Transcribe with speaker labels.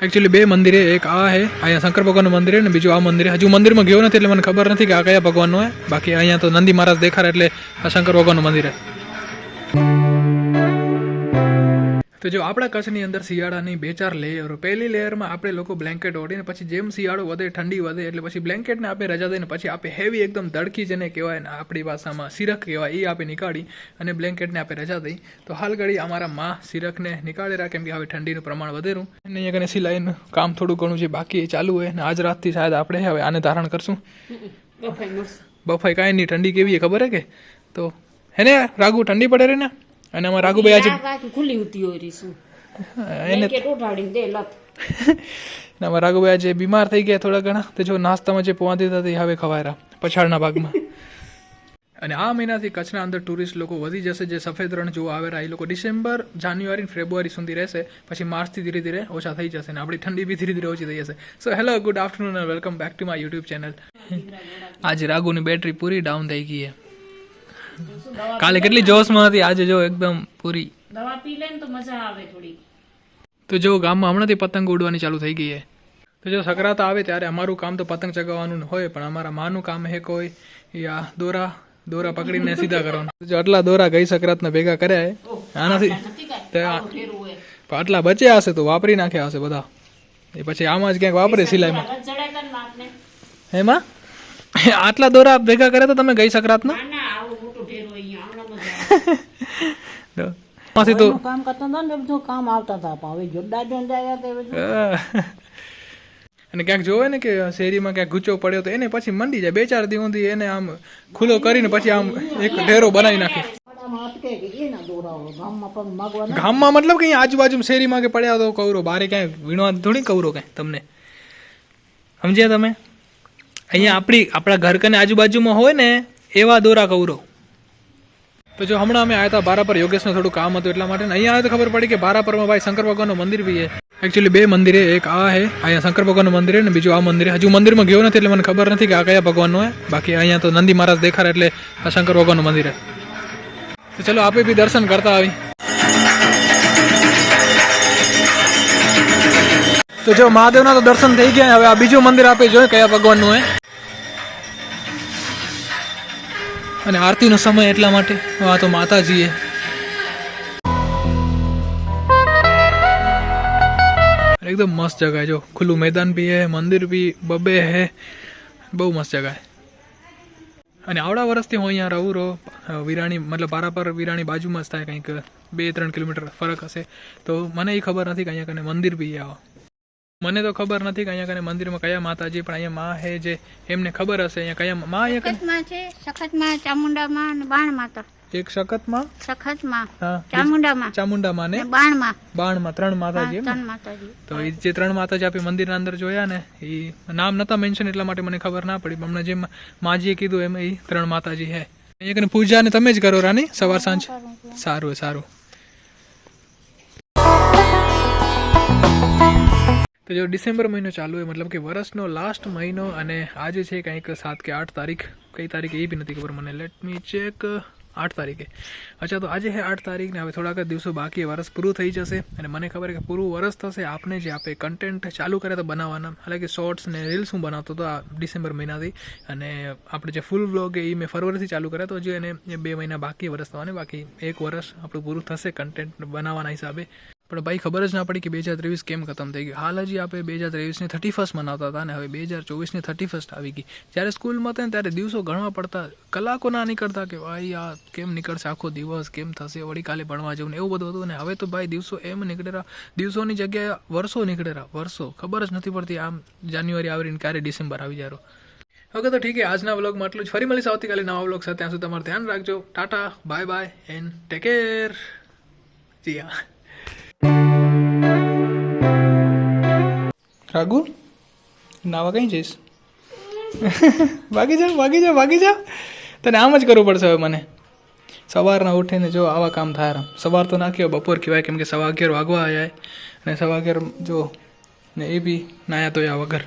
Speaker 1: Actually બે મંદિરે, એક આ હે, અહીંયા શંકર ભગવાનનું મંદિર છે ને બીજું આ મંદિર હજુ મંદિરમાં ગયો નથી એટલે મને ખબર નથી કે આ કયા ભગવાનનું હે. બાકી અહીંયા તો નંદી મહારાજ દેખાડે એટલે આ શંકર ભગવાનનું મંદિર છે તો જો આપણા કચ્છની અંદર શિયાળાની બે ચાર લેયરો પહેલી લેયરમાં આપણે લોકો બ્લેન્કેટ ઓઢીને પછી જેમ શિયાળો વધે ઠંડી વધે એટલે પછી બ્લેન્કેટને આપણે રજા દઈને પછી આપણે હેવી એકદમ ધડકી જેને કહેવાય ને આપણી ભાષામાં સિરક કહેવાય એ આપણે નીકાળી અને બ્લેન્કેટને આપણે રજા દઈ. તો હાલ ઘડી અમારા માં સિરકને નીકાળી રાખે કેમ કે હવે ઠંડીનું પ્રમાણ વધેરું અને અહીંયા કને સિલાઈનું કામ થોડું ઘણું જે બાકી એ ચાલુ હોય અને આજ રાતથી શાયદ આપણે હવે આને ધારણ કરશું. બફાઈ કાંઈ નહીં ઠંડી કેવી ખબર હે કે? તો હે ને રાગુ ઠંડી પડે રે ને? અને અમારા રાઘુભાઈ આજે
Speaker 2: ખુલ્લી ઉતી હોય રહી શું
Speaker 1: એને
Speaker 2: કે ઉઠાડીને દે લત.
Speaker 1: અમારા રાઘુભાઈ આજે બીમાર થઈ ગયા થોડા ઘણા. તો જો નાસ્તામાં જે પહોંચી દીધા તે હવે ખવાયરા પછાડના ભાગમાં. અને આ મહિનાથી કચ્છના અંદર ટુરિસ્ટ લોકો વધી જશે. જે સફેદ રણ જોવા આવેલા એ લોકો ડિસેમ્બર જાન્યુઆરી ફેબ્રુઆરી સુધી રહેશે. પછી માર્ચથી ધીરે ધીરે ઓછા થઈ જશે અને આપણી ઠંડી બી ધીરે ધીરે ઓછી થઈ જશે. સો હેલો ગુડ આફ્ટરનૂન અને welcome back to my YouTube channel આજે રાઘુની બેટરી પૂરી ડાઉન થઈ ગઈ છે. કાલે કેટલી જોશમાં હતી? આજે જો એકદમ પૂરી.
Speaker 2: દવા પી લે ને તો મજા આવે થોડી.
Speaker 1: તો જો ગામમાં હમણાંથી પતંગ ઉડવાની ચાલુ થઈ ગઈ છે તો જો સકરાત આવે ત્યારે અમારું કામ તો પતંગ ચગાવવાનું હોય પણ અમારા માનું કામ હે કોઈ. યા દોરા દોરા પકડીને સીધા કરવાનું. જો આટલા દોરા ગઈ સકરાતને ભેગા કર્યા આનાથી આટલા બચ્યા હશે તો વાપરી નાખ્યા હશે બધા. એ પછી આમાં જ ક્યાંક વાપરે સિલાઈમાં. એમાં આટલા દોરા ભેગા કરે તો તમે ગઈ સકરાતના
Speaker 2: ના ના આવું મોટું ઢેર હોય અહીંયા હમણાં મજા આવે
Speaker 1: માંથી તો
Speaker 3: કામ કરતા હતા ને બધું કામ આવતા હતા હવે જોડા જોરદાર તે બધું.
Speaker 1: અને ક્યાંક જોવે ને કે શેરીમાં ક્યાંક ગુચો પડ્યો તો એને પછી મંડી જાય. બે ચાર દિવસ સુધી એને આમ ખુલ્લો કરીને પછી આમ એક ઢેરો બનાવી નાખે.
Speaker 3: ગામમાં
Speaker 1: મતલબ કે આજુબાજુ શેરીમાં કે પડ્યા તો કવરો બારે ક્યાંય વીણવા થોડી કવરો કાંઈ તમને. સમજ્યા તમે? અહીંયા આપણી આપણા ઘર કને આજુબાજુમાં હોય ને એવા દોરા કવરો તો જો હમણાં અમે આવ્યા હતા બારાપર, યોગેશનું થોડું કામ હતું એટલા માટે. અહીંયા આવ્યા તો ખબર પડી કે બારાપરમાં ભાઈ શંકર ભગવાનનું મંદિર બી છે. એકચ્યુઅલી બે મંદિરે, એક આ છે, અહીંયા શંકર ભગવાનનું મંદિર છે ને બીજું આ મંદિર હજુ મંદિરમાં ગયો નથી એટલે મને ખબર નથી કે આ કયા ભગવાનનું છે. બાકી અહીંયા તો નંદી મહારાજ દેખાડે એટલે આ શંકર ભગવાનનું મંદિર છે. તો ચલો આપણે બી દર્શન કરતા આવી. તો જો મહાદેવના તો દર્શન થઈ ગયા હવે આ બીજું મંદિર આપણે જોઈએ કયા ભગવાનનું હે અને આરતીનો સમય એટલા માટે. આ તો માતાજી હે એકદમ મસ્ત જગા જો. ખુલ્લું મેદાન બી હે, મંદિર બી બબે હે. બહુ મસ્ત જગા અને આવડા વર્ષથી હું અહીંયા રહું, રહો. વિરાણી, મતલબ પારાપર વિરાણી બાજુમાં જ થાય કંઈક બે, ત્રણ કિલોમીટર ફરક હશે. તો મને એ ખબર નથી કે અહીંયા કને મંદિર બી આવો. મને તો ખબર નથી કે અહીંયા કને મંદિરમાં કયા માતાજી પણ અહીંયા માં હે જે એમને ખબર હશે અહીંયા કયા માં અહીંયા
Speaker 4: સખતમાં છે સખતમાં ચામુંડામાં અને બાણ માતા
Speaker 1: એક સખતમાં?
Speaker 4: સખતમાં.
Speaker 1: હા
Speaker 4: ચામુંડા
Speaker 1: માં ને?
Speaker 4: બાણમાં
Speaker 1: બાણમાં ત્રણ માતાજી?
Speaker 4: ત્રણ માતાજી.
Speaker 1: તો એ જે ત્રણ માતાજી આપણે મંદિરના અંદર જોયા ને એ નામ નતા મેન્શન એટલા માટે મને ખબર ના પડી પણ હમણાં જેમ માજીએ કીધું એમ એ ત્રણ માતાજી હે. અહીંયા કને પૂજા ને તમે જ કરો રાની સવાર સાંજ? સારું સારું. તો જો ડિસેમ્બર મહિનો ચાલુ હોય, મતલબ કે વર્ષનો લાસ્ટ મહિનો અને આજે છે કંઈક સાત કે આઠ તારીખ, કઈ તારીખ એ બી નથી ખબર મને. લેટ મી ચેક આઠ તારીખે. અચ્છા, તો આજે છે આઠ તારીખ ને હવે થોડાક દિવસો બાકી વર્ષ પૂરું થઈ જશે અને મને ખબર કે પૂરું વરસ થશે, આપને જે આપણે કન્ટેન્ટ ચાલુ કરે તો બનાવવાના. હાલાકી શોર્ટ્સ ને રીલ્સ હું બનાવતો હતો આ ડિસેમ્બર મહિનાથી અને આપણે જે ફૂલ વ્લોગ એ મેં ફરવરીથી ચાલુ કર્યા તો હજુ એને બે મહિના બાકી વરસ થવાને. બાકી એક વર્ષ આપણું પૂરું થશે કન્ટેન્ટ બનાવવાના હિસાબે. પણ ભાઈ ખબર જ ના પડી કે બે હજાર ત્રેવીસ કેમ ખતમ થઈ ગયું. હાલ હજી આપણે બે હજાર ત્રેવીસની થર્ટી ફર્સ્ટ મનાવતા હતા અને હવે બે હજાર ચોવીસની થર્ટી ફર્સ્ટ આવી ગઈ. જ્યારે સ્કૂલમાં હતા ને ત્યારે દિવસો ગણવા પડતા, કલાકો ના નીકળતા કે ભાઈ આ કેમ નીકળશે આખો દિવસ, કેમ થશે, વળી કાલે ભણવા જવું ને એવું બધું હતું ને હવે તો ભાઈ દિવસો એમ નીકળેલા દિવસોની જગ્યાએ વર્ષો નીકળેલા વર્ષો. ખબર જ નથી પડતી આમ જાન્યુઆરી આવીને ક્યારે ડિસેમ્બર આવી જાય. ઓકે, તો ઠીક આજના વ્લોગમાં આટલું જ. ફરી મળીશ આવતીકાલે નવા વ્લોગ સાથે. ત્યાં સુધી તમારું ધ્યાન રાખજો. Tata bye bye and take care. જી હા રાગુ નાવા કઈ જઈશ. ભાગી જા ભાગી જા ભાગી જા તને આમ જ કરવું પડશે હવે મને. સવારના ઉઠીને જો આવા કામ થાય સવાર તો નાખ્યો બપોર કહેવાય, કેમ કે સવા અગિયાર વાગવા જાય અને સવા અગિયાર જો ને એ બી નાયા તો વગર